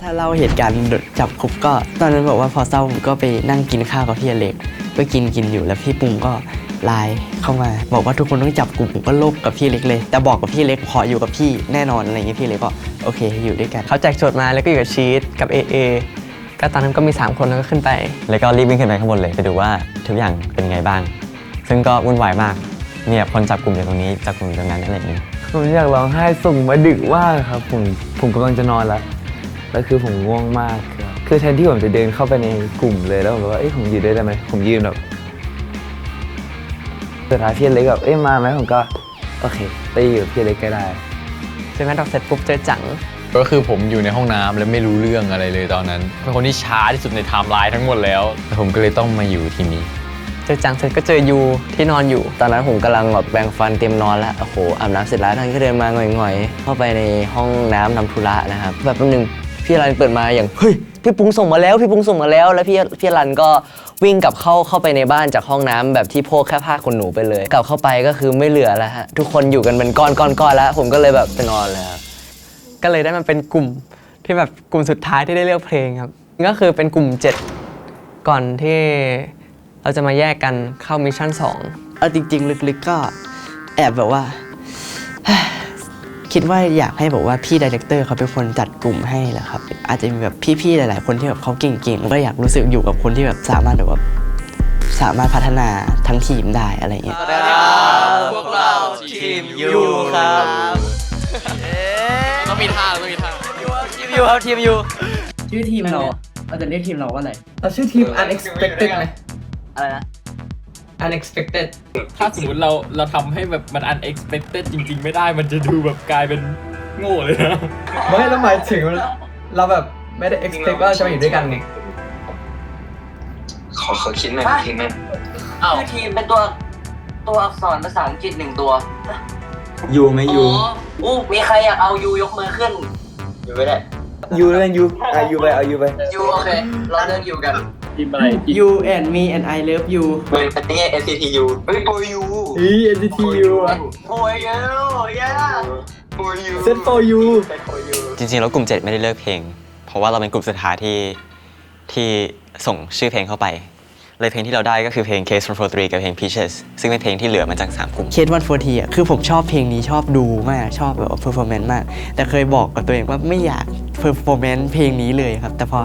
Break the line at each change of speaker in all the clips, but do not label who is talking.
ถ้าเล่าเหตุการณ์จับคุกก็ตอนนั้นบอกว่าพอเศร้าผมก็ไปนั่งกินข้าวกับพี่อเล็กก็กินกินอยู่แล้วพี่ปุงก็ไลน์เข้ามา บอกว่าทุกคนต้องจับกลุ่มผมก็โลบกับพี่เล็กเลย แต่บอกกับพี่เล็กขออยู่กับพี่แน่นอนอะไรอย่างเงี้ยพี่เล็กก็โอเคอยู่ด้วยกัน
เขาแจกโจทย์มาแล้วก็อยู่กับชีตกับ AA ก็ตอนนั้นก็มี 3 คนแล้วก็ขึ้นไป
แล้วก็รีบวิ่งขึ้นไปข้างบนเลยไปดูว่าทุกอย่างเป็นไงบ้าง ซึ่งก็วุ่นวายมากเนี่ยคนจับกลุ่มอยู่ตรงนี้จับกลุ่มอยู่ตรงนั้นอะไรอย่างนี้
ผมอยากร้องไห้ส่งมาดึกมากครับผมผมกำลังจะนอนแล้ว แล้วคือผมง่วงมากครับคือแทนที่ผมจะเดินเข้าไปในกลุ่มเลยแล้วผมบอกว่าเอ้ยผมยืนด้วยได้ไหมผมยืนแบบสุดท้ายพี่เล็กแบบเอ้ยมาไหมผมก็โอเค ไปอยู่กับพี่เล็กก็ได้
เจอแมทดอกเสร็จปุ๊บเจอจัง
ก็คือผมอยู่ในห้องน้ำแล้วไม่รู้เรื่องอะไรเลยตอนนั้นเป็นคนที่ช้าที่สุดในไทม์ไลน์ทั้งหมดแล้วแต่ผมก็เลยต้องมาอยู่ที่นี่
เจอจังเสร็จก็เจอยูที่นอนอยู่
ตอนนั้นผมกำลังแบบแบ่งฟันเตรียมนอนแล้วโอ้โหอาบน้ำเสร็จแล้วท่านก็เดินมาหงอยๆ เข้าไปในห้องน้ำทำธุระนะครับแบบแป๊บนึง พี่รันเปิดมาอย่างเฮ้ยพี่ปุ้งส่งมาแล้วพี่ปุ้งส่งมาแล้ว แล้วพี่พี่รันก็วิ่งกลับเข้าเข้าไปในบ้านจากห้องน้ำแบบที่โพกแค่ผ้าขนหนูไปเลย กลับเข้าไปก็คือไม่เหลือแล้วฮะทุกคนอยู่กันเป็นก้อนก้อนก้อนแล้ว ผมก็เลยแบบไปนอนแล้ว
ก็เลยได้มาเป็นกลุ่มที่แบบกลุ่มสุดท้ายที่ได้เลือกเพลงครับก็คือเป็นกลุ่ม 7 ก่อนที่เราจะมาแยกกันเข้ามิชชั่น2
เอาจริง ๆ ลึกๆก็แอบแบบว่า คิดว่าอยากให้บอกว่าพี่ดีเลกเตอร์เขาเป็นคนจัดกลุ่มให้แหละครับ อาจจะมีแบบพี่ๆหลาย ๆ คนที่แบบเขาเก่งๆก็อยากรู้สึกอยู่กับคนที่แบบสามารถแบบว่าสามารถพัฒนาทั้งทีมได้อะไรอย่างเงี้ย
พวกเราทีมยูครับ
ต้องมีท่าต้องมีท่า
ทีมยูครับทีมยู
ชื่อทีมเราเราจะเรียกทีมเราว่าอะไร
เราชื่อทีม unexpected ไหม
อะไรนะ
unexpected
ถ้าสมมติเราเราทำให้แบบมัน unexpected จริง ๆ ไม่ได้ มันจะดูแบบกลายเป็นโง่เลยนะ
ไม่แล้วหมายถึงเราแบบไม่ได้ expect ว่าจะมาอยู่ด้วยกันไง
ขอขอคิดหน่อยคิดหน่อย
ชื่อทีมเป็นตัวตัวอักษรภาษาอังกฤษหนึ่งตัว
ยูไหมยู
อ๋ออู้มีใครอยากเอายูยกมือขึ้น
อยู่ไม่ได้
ยูเล่นยูอายูไปเอายูไป
ยูโอเค เราเลือกยูกัน
ทีมอะไร
you and me and I love you
เป็นเป็นนี่ SCTU เฮ้ย for you
อี NCTU อะ
โอ้ยเย้เย้
for you
Set for you
Set for you
จริงๆแล้วกลุ่ม 7 ไม่ได้เลือกเพลง เพราะว่าเราเป็นกลุ่มสุดท้ายที่ที่ส่งชื่อเพลงเข้าไป เลยเพลงที่เราได้ก็คือเพลง Case from 43กับเพลง Peaches ซึ่งเป็นเพลงที่เหลือมาจาก 3 กลุ่ม
เคสวันโฟทีอะคือผมชอบเพลงนี้ชอบดูมากชอบแบบเพอร์ฟอร์แมนซ์มาก แต่เคยบอกกับตัวเองว่าไม่อยากเพอร์ฟอร์แมนซ์เพลงนี้เลยครับ แต่พอ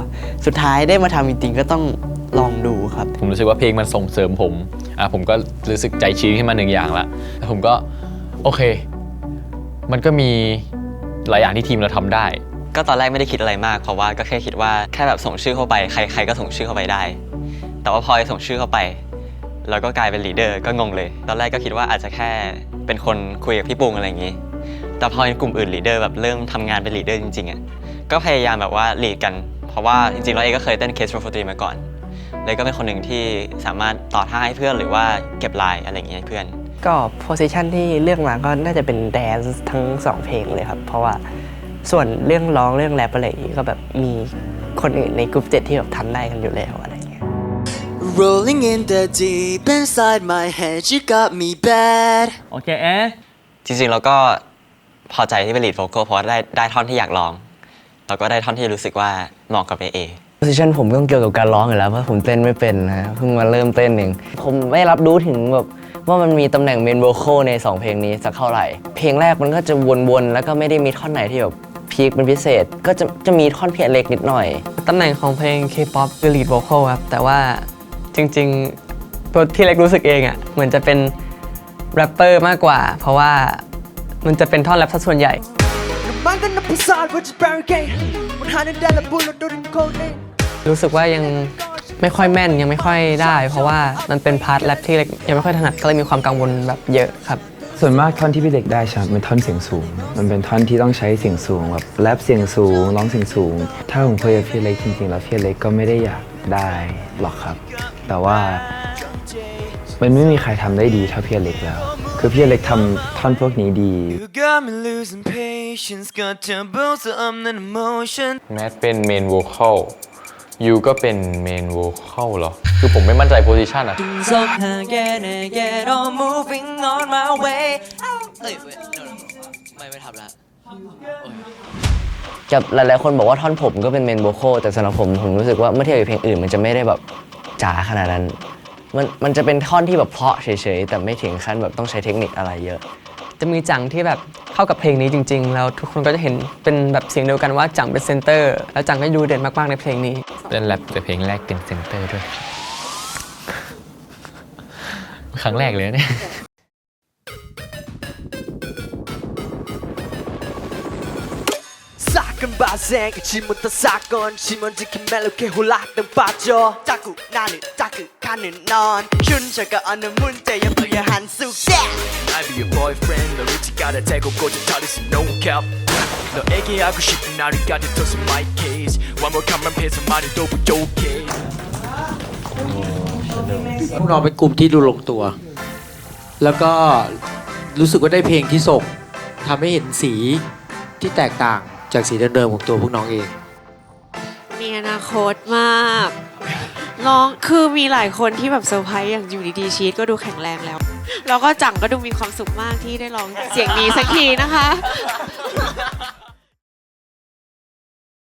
สุดท้ายได้มาทำจริงๆก็ต้องลองดูครับ
ผมรู้สึกว่าเพลงมันส่งเสริมผมอะผมก็รู้สึกใจชื้นขึ้นมาหนึ่งอย่างละแล้วผมก็โอเค มันก็มีหลายอย่างที่ทีมเราทำได้
ก็ตอนแรกไม่ได้คิดอะไรมาก เพราะว่าก็แค่คิดว่าแค่แบบส่งชื่อเข้าไปใครใครก็ส่งชื่อเข้าไปได้ แต่ว่าพอส่งชื่อเข้าไป แล้วก็กลายเป็นลีดเดอร์ก็งงเลย ตอนแรกก็คิดว่าอาจจะแค่เป็นคนคุยกับพี่ปุงอะไรอย่างนี้ แต่พอเป็นกลุ่มอื่นลีดเดอร์แบบเริ่มทำงานเป็นลีดเดอร์จริงๆอะก็พยายามแบบว่าลีดกัน เพราะว่าจริงๆเราเองก็เคยเต้นเคสโรฟตีมาก่อน เลยก็เป็นคนหนึ่งที่สามารถต่อท่าให้เพื่อนหรือว่าเก็บลายอะไรอย่างเงี้ยให้เพื่อน
ก็โพ i ิชันที่เลือกมาก็น่าจะเป็นแดนซ์ทั้งสองเพลงเลยครับ เพราะว่าส่วนเรื่องร้องเรื่องแรปอะไรอย่างงี้ก็แบบมีคนอื่นในกลุ่มเจ็ดที่แบบทำได้กันอยู่แล้ว
Rolling in the deep inside my head, you got me bad.
โอเคเอ๊ะ
จริงๆเราก็พอใจที่เป็นลีดโ o ค a l เพราะว่าได้ได้ท่อนที่อยากลอง แล้วก็ได้ท่อนที่รู้สึกว่าเหมาะกับเอเอ
โพสิชันผมต้องเกี่ยวกับการร้องอยู่แล้วเพราะผมเต้นไม่เป็นนะเพิ่งมาเริ่มเต้นเองผมไม่รับรู้ถึงแบบว่ามันมีตำแหน่งเมนโวคอลใน 2 เพลงนี้สักเท่าไหร่ เพลงแรกมันก็จะวนๆ แล้วก็ไม่ได้มีท่อนไหนที่แบบพีคเป็นพิเศษ ก็จะจะมีท่อนเพียงเล็กนิดหน่อย
ตำแหน่งของเพลง K-pop คือ lead vocal ครับ แต่ว่า จริงๆตัวที่เล็กรู้สึกเองอะ่ะเหมือนจะเป็นแรปเปอร์มากกว่า เพราะว่ามันจะเป็นท่อนแรปซะส่วนใหญ่ รู้สึกว่ายังไม่ค่อยแม่นยังไม่ค่อยได้ เพราะว่ามันเป็นพาร์ทแรปที่เล็กยังไม่ค่อยถนัดก็เลยมีความกังวลแบบเยอะครับ
ส่วนมากท่อนที่พี่เล็กได้ใช่ไหมเป็นท่อนเสียงสูง มันเป็นท่อนที่ต้องใช้เสียงสูงแบบแรปเสียงสูงร้องเสียงสูง ถ้าผมคุยกับพี่เล็กจริงๆแล้วพี่เล็กก็ไม่ได้อยาก ได้หรอกครับ แต่ว่ามันไม่มีใครทำได้ดีเท่าพี่เล็กแล้ว คือพี่เล็กทำท่อนพวกนี้ดี
You got me losing patience, got tumbles, so I'm in emotion.
แมทเป็นเมนโวคอลยูก็เป็นเมนโวคอลเหรอ คือผมไม่มั่นใจโพซิชันอะ
So I get it, get on moving on my way.
เอ้ยเว้ย no, no, ไม่ไม่ทำละ
จะหลายๆคนบอกว่าท่อนผมก็เป็นเมนโวคอลแต่สำหรับผมผมรู้สึกว่าเมื่อเทียบกับเพลงอื่นมันจะไม่ได้แบบจ๋าขนาดนั้น มันมันจะเป็นท่อนที่แบบเพราะเฉยๆแต่ไม่ถึงขั้นแบบต้องใช้เทคนิคอะไรเยอะ
จะมีจังที่แบบเข้ากับเพลงนี้จริง ๆ แล้วทุกคนก็จะเห็นเป็นแบบเสียงเดียวกันว่าจังเป็นเซนเตอร์ แล้วจังก็ดูเด่นมากๆในเพลงนี้
เล่นแรปแต่เพลงแรกเป็นเซนเตอร์ด้วย ครั้งแรกเลยนะเนี่ย
사건 발생 지금부터 사건 심원지킨 멜로디 홀라등 빠져 자꾸 나는 자극하는 넌 춘자가 어느 문제에 부여한 숙제
I be your boyfriend 너 루치가를 대고 꽂은 털이스 no cap 너에게 하고 싶은 나를 가득해서 my case One more comment 패서 말해도 부족해
พวกเราเป็นกลุ่มที่ดูลงตัว แล้วก็รู้สึกว่าได้เพลงที่ส่งทำให้เห็นสีที่แตกต่าง จากสีเดิมๆของตัวพวกน้องเอง
มีอนาคตมากน้องคือมีหลายคนที่แบบเซอร์ไพรส์อย่างอยู่ดีๆชีตก็ดูแข็งแรงแล้ว แล้วก็จังก็ดูมีความสุขมากที่ได้ลองเสียงนี้สักทีนะคะ